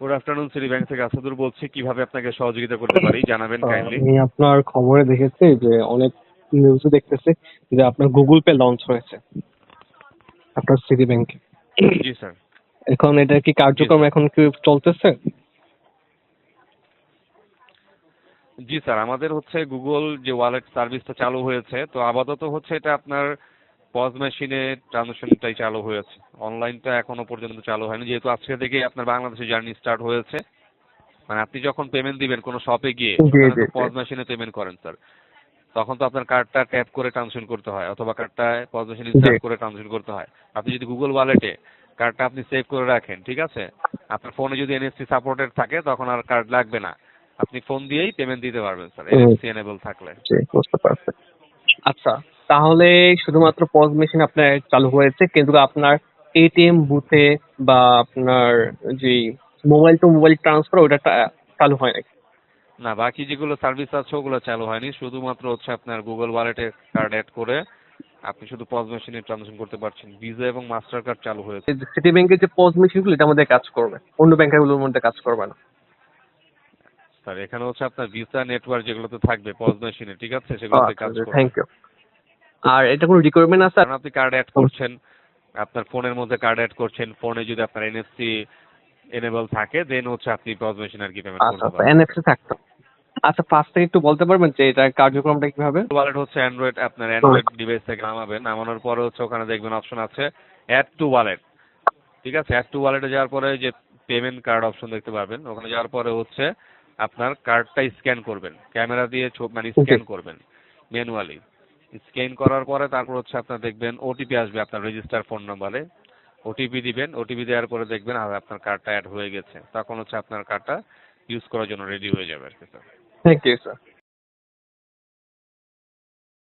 Good afternoon city bank থেকে আসাদুর বলছি কীভাবে আপনাকে সহযোগিতা করতে পারি? জানাবেন কাইন্ডলি আমি আপনার খবরে দেখেছি যে অনেক নিউজে দেখতেছি যে আপনার গুগল পে লঞ্চ হয়েছে। আপনার সিটি ব্যাংকে জি স্যার। এখন এটা কি কার্যক্রম এখন কি চলতেছে? জি স্যার আমাদের হচ্ছে গুগল যে ওয়ালেট সার্ভিসটা চালু হয়েছে তো আপাতত হচ্ছে এটা আপনার পজ মেশিনে ট্রানজাকশনটাই চালু হয়েছে। অনলাইনটা এখনও পর্যন্ত চালু হয়নি। যেহেতু আজকে থেকে আপনার বাংলাদেশে জার্নি স্টার্ট হয়েছে। মানে আপনি যখন পেমেন্ট দিবেন কোনো শপে গিয়ে। পজ মেশিনে পেমেন্ট করেন স্যার তখন তো আপনার কার্ডটা ট্যাপ করে ট্রানজাকশন করতে হয় অথবা কার্ডটা পজ মেশিনে। ট্যাপ করে ট্রানজাকশন করতে হয়। আপনি যদি গুগল ওয়ালেটে কার্ডটা আপনি সেভ করে রাখেন ঠিক আছে? আপনার ফোনে যদি এনএফসি সাপোর্টেড থাকে তখন আর কার্ড লাগবে না। আপনি ফোন দিয়েই পেমেন্ট দিতে পারবেন স্যার। এনএফসি এনেবল থাকলে। জি বুঝতে পারছি। আচ্ছা তাহলে শুধুমাত্র পজ মেশিন আপনার চালু হয়েছে কিন্তু আপনার এটিএম বুথে বা আপনার যে মোবাইল টু মোবাইল ট্রান্সফার ওটা চালু হয় নাকি না বাকি যেগুলো সার্ভিস আছে ওগুলো চালু হয়নি। শুধুমাত্র হচ্ছে আপনার গুগল ওয়ালেটে কার্ড অ্যাড করে আপনি শুধু পজ মেশিনে ট্রানজাকশন করতে পারছেন। ভিসা এবং মাস্টার কার্ড চালু হয়েছে। সিটি ব্যাংকের যে পজ মেশিনগুলো এটার মধ্যে কাজ করবে। অন্য ব্যাংকগুলোর মধ্যে কাজ করবে না। স্যার এখানে হচ্ছে আপনার ভিসা নেটওয়ার্ক যেগুলোতে থাকবে পজ মেশিনে ঠিক আছে? সেগুলোতে কাজ করবে। থ্যাংক ইউ আর এটা কোনো রিকোয়ারমেন্ট আছে? কারণ আপনি কার্ড অ্যাড করছেন আপনার ফোনের মধ্যে কার্ড অ্যাড করছেন ফোনে যদি আপনার এনএফসি এনেবল থাকে দেন হচ্ছে আপনি পজ মেশিন আর কি পেমেন্ট আচ্ছা করতে আচ্ছা পারবেন এনএফসি থাকতো। আচ্ছা ফার্স্ট থেকে একটু বলতে পারবেন যে এটা কার্যক্রমটা কীভাবে? ওয়ালেট হচ্ছে অ্যান্ড্রয়েড আপনার অ্যান্ড্রয়েড ডিভাইস থেকে নামাবেন নামানোর পরে হচ্ছে ওখানে দেখবেন অপশন আছে অ্যাড টু ওয়ালেট ঠিক আছে? অ্যাড টু ওয়ালেটে যাওয়ার পরে যে পেমেন্ট কার্ড অপশন দেখতে পারবেন ওখানে যাওয়ার পরে হচ্ছে আপনার কার্ডটা স্ক্যান করবেন। ক্যামেরা দিয়ে মানে স্ক্যান করবেন ম্যানুয়ালি স্ক্যান করার পরে তারপর হচ্ছে আপনার দেখবেন ওটিপি আসবে আপনার রেজিস্টার ফোন নাম্বারে ওটিপি দিবেন ওটিপি দেওয়ার পরে দেখবেন আর আপনার কার্ডটা অ্যাড হয়ে গেছে। তখন হচ্ছে আপনার কার্ডটা ইউজ করার জন্য রেডি হয়ে যাবে আর কি স্যার থ্যাংক ইউ স্যার